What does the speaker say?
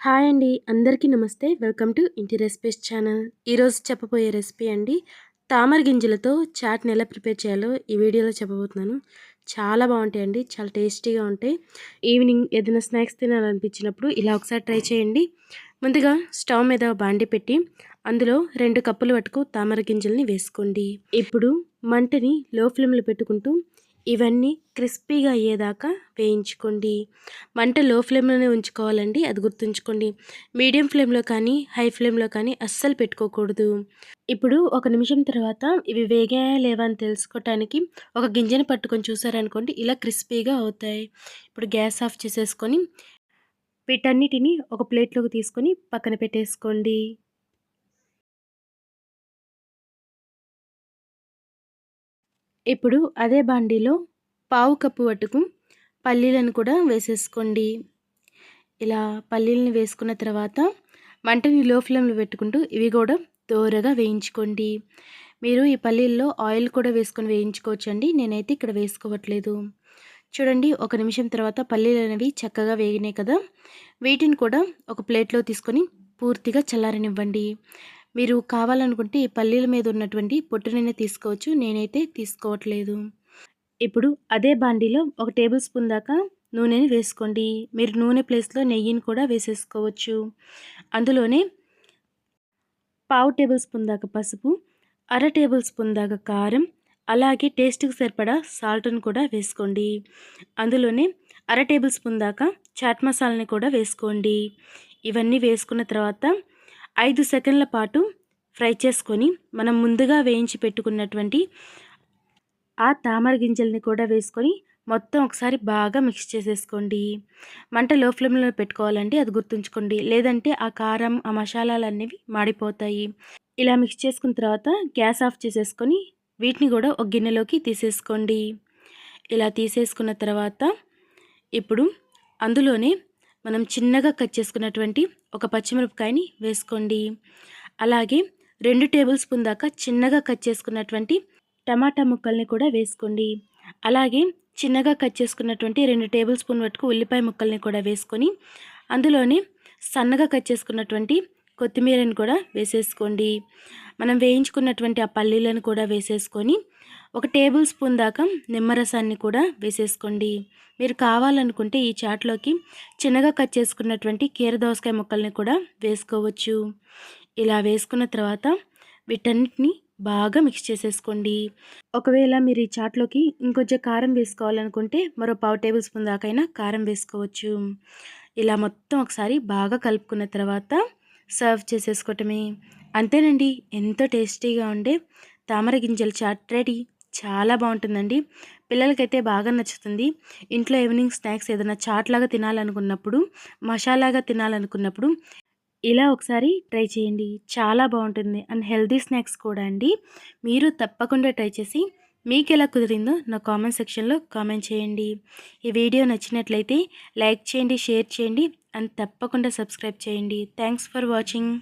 Hi అండి. అందరికీ నమస్తే. వెల్కమ్ టు ఇంటి రెసిపీస్ ఛానల్. ఈరోజు చెప్పబోయే రెసిపీ అండి తామర గింజలతో చాట్ని ఎలా ప్రిపేర్ చేయాలో ఈ వీడియోలో చెప్పబోతున్నాను. చాలా బాగుంటాయండి చాలా టేస్టీగా ఉంటాయి. ఈవినింగ్ ఏదైనా స్నాక్స్ తినాలనిపించినప్పుడు ఇలా ఒకసారి ట్రై చేయండి. ముందుగా స్టవ్ మీద బాండి పెట్టి అందులో రెండు కప్పులు పట్టుకు తామర గింజల్ని వేసుకోండి. ఇప్పుడు మంటని లో ఫ్లేమ్లో పెట్టుకుంటూ ఇవన్నీ క్రిస్పీగా అయ్యేదాకా వేయించుకోండి. మంట లో ఫ్లేమ్లోనే ఉంచుకోవాలండి అది గుర్తుంచుకోండి. మీడియం ఫ్లేమ్లో కానీ హై ఫ్లేమ్లో కానీ అస్సలు పెట్టుకోకూడదు. ఇప్పుడు ఒక నిమిషం తర్వాత ఇవి వేగాయా లేవా అని తెలుసుకోవటానికి ఒక గింజని పట్టుకొని చూసారనుకోండి ఇలా క్రిస్పీగా అవుతాయి. ఇప్పుడు గ్యాస్ ఆఫ్ చేసేసుకొని వీటన్నిటిని ఒక ప్లేట్లోకి తీసుకొని పక్కన పెట్టేసుకోండి. ఇప్పుడు అదే బాండీలో పావు కప్పు వట్టుకు పల్లీలను కూడా వేసేసుకోండి. ఇలా పల్లీలను వేసుకున్న తర్వాత మంటని లో ఫ్లేమ్లో పెట్టుకుంటూ ఇవి కూడా దోరగా వేయించుకోండి. మీరు ఈ పల్లీల్లో ఆయిల్ కూడా వేసుకొని వేయించుకోవచ్చండి. నేనైతే ఇక్కడ వేసుకోవట్లేదు. చూడండి ఒక నిమిషం తర్వాత పల్లీలు అనేవి చక్కగా వేగినాయి కదా. వీటిని కూడా ఒక ప్లేట్లో తీసుకొని పూర్తిగా చల్లారనివ్వండి. మీరు కావాలనుకుంటే ఈ పల్లీల మీద ఉన్నటువంటి పొట్టునైనా తీసుకోవచ్చు. నేనైతే తీసుకోవట్లేదు. ఇప్పుడు అదే బాండీలో ఒక టేబుల్ స్పూన్ దాకా నూనెని వేసుకోండి. మీరు నూనె ప్లేస్లో నెయ్యిని కూడా వేసేసుకోవచ్చు. అందులోనే పావు టేబుల్ స్పూన్ దాకా పసుపు అర టేబుల్ స్పూన్ దాకా కారం అలాగే టేస్ట్కి సరిపడా సాల్ట్ని కూడా వేసుకోండి. అందులోనే అర టేబుల్ స్పూన్ దాకా చాట్ మసాలాని కూడా వేసుకోండి. ఇవన్నీ వేసుకున్న తర్వాత ఐదు సెకండ్ల పాటు ఫ్రై చేసుకొని మనం ముందుగా వేయించి పెట్టుకున్నటువంటి ఆ తామర గింజల్ని కూడా వేసుకొని మొత్తం ఒకసారి బాగా మిక్స్ చేసేసుకోండి. మంట లో ఫ్లేమ్లో పెట్టుకోవాలండి అది గుర్తుంచుకోండి. లేదంటే ఆ కారం ఆ మసాలాలు అనేవి మాడిపోతాయి. ఇలా మిక్స్ చేసుకున్న తర్వాత గ్యాస్ ఆఫ్ చేసేసుకొని వీటిని కూడా ఒక గిన్నెలోకి తీసేసుకోండి. ఇలా తీసేసుకున్న తర్వాత ఇప్పుడు అందులోనే మనం చిన్నగా కట్ చేసుకున్నటువంటి ఒక పచ్చిమిరపకాయని వేసుకోండి. అలాగే రెండు టేబుల్ స్పూన్ దాకా చిన్నగా కట్ చేసుకున్నటువంటి టమాటా ముక్కల్ని కూడా వేసుకోండి. అలాగే చిన్నగా కట్ చేసుకున్నటువంటి రెండు టేబుల్ స్పూన్ వరకు ఉల్లిపాయ ముక్కల్ని కూడా వేసుకొని అందులోనే సన్నగా కట్ చేసుకున్నటువంటి కొత్తిమీరని కూడా వేసేసుకోండి. మనం వేయించుకున్నటువంటి ఆ పల్లీలను కూడా వేసేసుకొని ఒక టేబుల్ స్పూన్ దాకా నిమ్మరసాన్ని కూడా వేసేసుకోండి. మీరు కావాలనుకుంటే ఈ చాట్లోకి చిన్నగా కట్ చేసుకున్నటువంటి కీర దోసకాయ ముక్కల్ని కూడా వేసుకోవచ్చు. ఇలా వేసుకున్న తర్వాత వీటన్నిటిని బాగా మిక్స్ చేసేసుకోండి. ఒకవేళ మీరు ఈ చాట్లోకి ఇంకొంచెం కారం వేసుకోవాలనుకుంటే మరో పావు టేబుల్ స్పూన్ దాకైనా కారం వేసుకోవచ్చు. ఇలా మొత్తం ఒకసారి బాగా కలుపుకున్న తర్వాత సర్వ్ చేసేసుకోవటమే. అంతేనండి ఎంతో టేస్టీగా ఉండే తామర గింజల చాట్ రెడీ. చాలా బాగుంటుందండి. పిల్లలకైతే బాగా నచ్చుతుంది. ఇంట్లో ఈవినింగ్ స్నాక్స్ ఏదైనా చాట్ లాగా తినాలనుకున్నప్పుడు మసాలాగా తినాలనుకున్నప్పుడు ఇలా ఒకసారి ట్రై చేయండి. చాలా బాగుంటుంది. అండ్ హెల్దీ స్నాక్స్ కూడా అండి. మీరు తప్పకుండా ట్రై చేసి మీకు ఎలా కుదిరిందో నా కామెంట్ సెక్షన్లో కామెంట్ చేయండి. ఈ వీడియో నచ్చినట్లయితే లైక్ చేయండి షేర్ చేయండి అండ్ తప్పకుండా సబ్స్క్రైబ్ చేయండి. Thanks for watching.